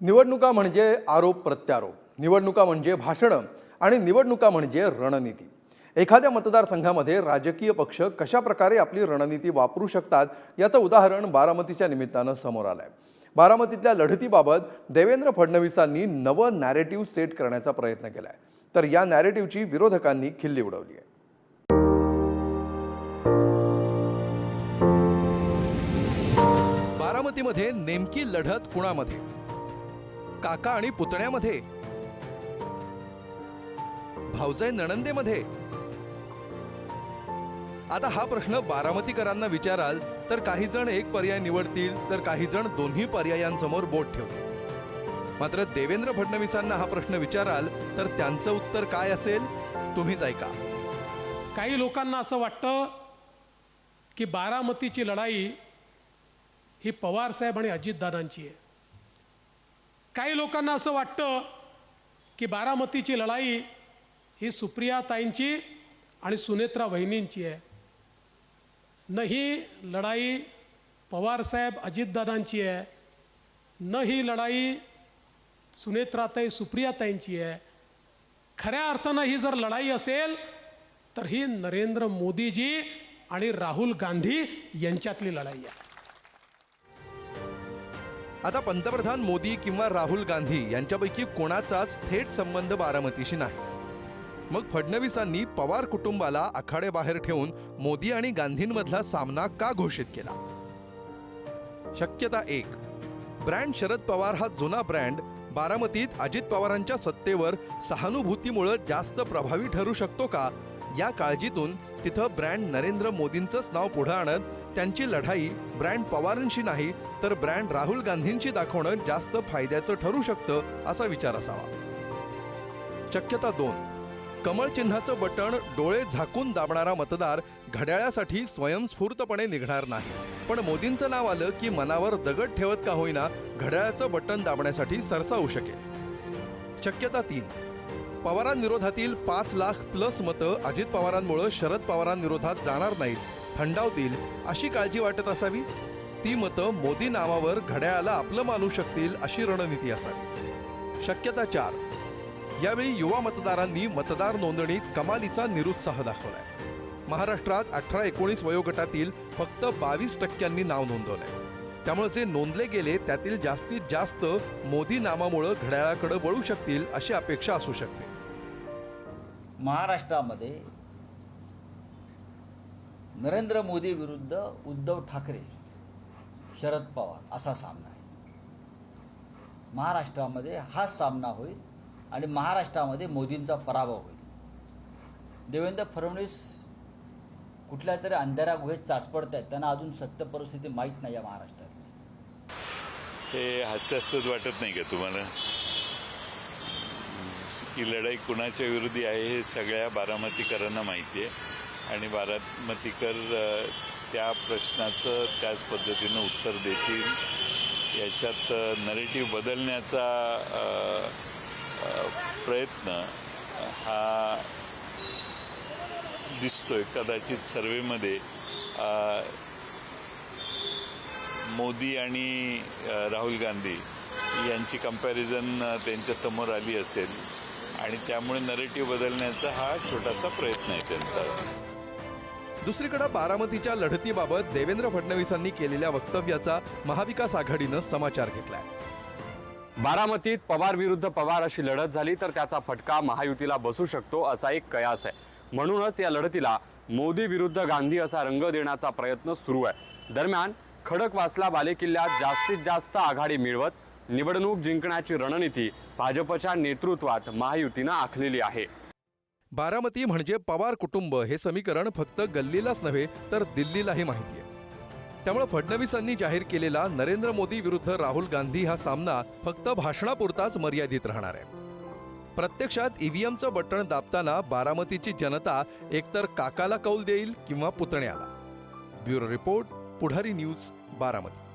निवडणुका म्हणजे आरोप प्रत्यारोप निवडणुका म्हणजे भाषणं आणि निवडणुका म्हणजे रणनीती. एखाद्या मतदारसंघामध्ये राजकीय पक्ष कशा प्रकारे आपली रणनीती वापरू शकतात याचं उदाहरण बारामतीच्या निमित्तानं समोर आलं आहे बारामतीतल्या लढतीबाबत देवेंद्र फडणवीसांनी नवं नॅरेटिव्ह सेट करण्याचा प्रयत्न केला आहे तर या नॅरेटिव्हची विरोधकांनी खिल्ली उडवली आहे. बारामतीमध्ये नेमकी लढत कुणामध्ये? काका आणि पुतण्यामध्ये. भाऊजाई नणंदेमध्ये. आता हा प्रश्न बारामतीकरांना विचाराल तर काही जण एक पर्याय निवडतील तर काही जण दोन्ही पर्यायांसमोर बोट ठेवतील. मात्र देवेंद्र फडणवीसांना हा प्रश्न विचाराल तर त्यांचं उत्तर काय असेल तुम्हीच ऐका. काही लोकांना असं वाटतं की बारामतीची लढाई ही पवारसाहेब आणि अजितदादांची आहे. काही लोकांना असं वाटतं की बारामतीची लढाई ही सुप्रियाताईंची आणि सुनेत्रा वहिनींची आहे. न ही लढाई पवारसाहेब अजितदादांची आहे न ही लढाई सुनेत्राताई सुप्रियाताईंची आहे. खऱ्या अर्थानं ही जर लढाई असेल तर ही नरेंद्र मोदीजी आणि राहुल गांधी यांच्यातली लढाई आहे. आता पंतप्रधान मोदी किंवा राहुल गांधी यांच्यापैकी कोणाचाच थेट संबंध बारामतीशी नाही. मग फडणवीसांनी पवार कुटुंबाला आखाड्याबाहेर ठेवून मोदी आणि गांधींमधला सामना का घोषित केला? शक्यता एक. ब्रँड शरद पवार हा जुना ब्रँड बारामतीत अजित पवारांच्या सत्तेवर सहानुभूतीमुळं जास्त प्रभावी ठरू शकतो का? या काळजीतून तिथं ब्रँड नरेंद्र मोदींचंच नाव पुढं आणत त्यांची लढाई ब्रँड पवारांशी नाही तर ब्रँड राहुल गांधींशी दाखवणं जास्त फायद्याचं ठरू शकतं असा विचार असावा. शक्यता दोन. कमळ चिन्हाचं बटण डोळे झाकून दाबणारा मतदार घड्याळासाठी स्वयंस्फूर्तपणे निघणार नाही. पण मोदींचं नाव आलं की मनावर दगड ठेवत का होईना घड्याळाचं बटण दाबण्यासाठी सरसावू शकेल. शक्यता तीन. पवारांविरोधातील पाच लाख प्लस मतं अजित पवारांमुळं शरद पवारांविरोधात जाणार नाहीत. थंडावतील अशी काळजी वाटत असावी? ती मतं मोदी नावावर घड्याळाला आपलं मानू शकतील अशी रणनीती असावी. शक्यता चार. यावेळी युवा मतदारांनी मतदार नोंदणीत कमालीचा निरुत्साह दाखवलाय. महाराष्ट्रात अठरा एकोणीस वयोगटातील फक्त बावीस टक्क्यांनी नाव नोंदवलंय. त्यामुळे जे नोंदले गेले त्यातील जास्तीत जास्त मोदी नामामुळं घड्याळाकडे वळू शकतील अशी अपेक्षा असू शकते. महाराष्ट्रामध्ये नरेंद्र मोदी विरुद्ध उद्धव ठाकरे शरद पवार असा सामना आहे. महाराष्ट्रामध्ये हा सामना होईल आणि महाराष्ट्रामध्ये मोदींचा पराभव होईल. देवेंद्र फडणवीस कुठल्या तरी अंधाऱ्या गुहेत चाचपडत आहेत त्यांना अजून सत्य परिस्थिती माहीत नाही या महाराष्ट्रात. हे हास्यास्पद वाटत नाही का तुम्हाला? ही लढाई कुणाच्या विरोधी आहे हे सगळ्या बारामतीकरांना माहिती आहे. आणि बारामतीकर त्या प्रश्नाचं त्याच पद्धतीनं उत्तर देतील. याच्यात नरेटिव्ह बदलण्याचा प्रयत्न हा दिसतोय कदाचित सर्वेमध्ये. मोदी आणि राहुल गांधी यांची कंपॅरिझन त्यांच्यासमोर आली असेल. आणि त्यामुळे नरेटिव्ह बदलण्याचा हा छोटासा प्रयत्न आहे त्यांचा. दुसरीकडे बारामतीच्या लढतीबाबत देवेंद्र फडणवीसांनी केलेल्या वक्तव्याचा महाविकास आघाडीनं समाचार घेतलाय. बारामतीत पवार विरुद्ध पवार अशी लढत झाली तर त्याचा फटका महायुतीला बसू शकतो असा एक कयास आहे. म्हणूनच या लढतीला मोदी विरुद्ध गांधी असा रंग देण्याचा प्रयत्न सुरू आहे. दरम्यान खडकवासला बालेकिल्ल्यात जास्तीत जास्त आघाडी मिळवत निवडणूक जिंकण्याची रणनीती भाजपच्या नेतृत्वात महायुतीनं आखलेली आहे. बारामती म्हणजे पवार कुटुंब हे समीकरण फक्त गल्लीलाच नव्हे तर दिल्लीलाही माहिती आहे. त्यामुळे फडणवीसांनी जाहीर केलेला नरेंद्र मोदी विरुद्ध राहुल गांधी हा सामना फक्त भाषणापुरताच मर्यादित राहणार आहे. प्रत्यक्षात ईव्हीएमचं बटण दाबताना बारामतीची जनता एकतर काकाला कौल देईल किंवा पुतण्याला. Bureau report Pudhari news Baramati.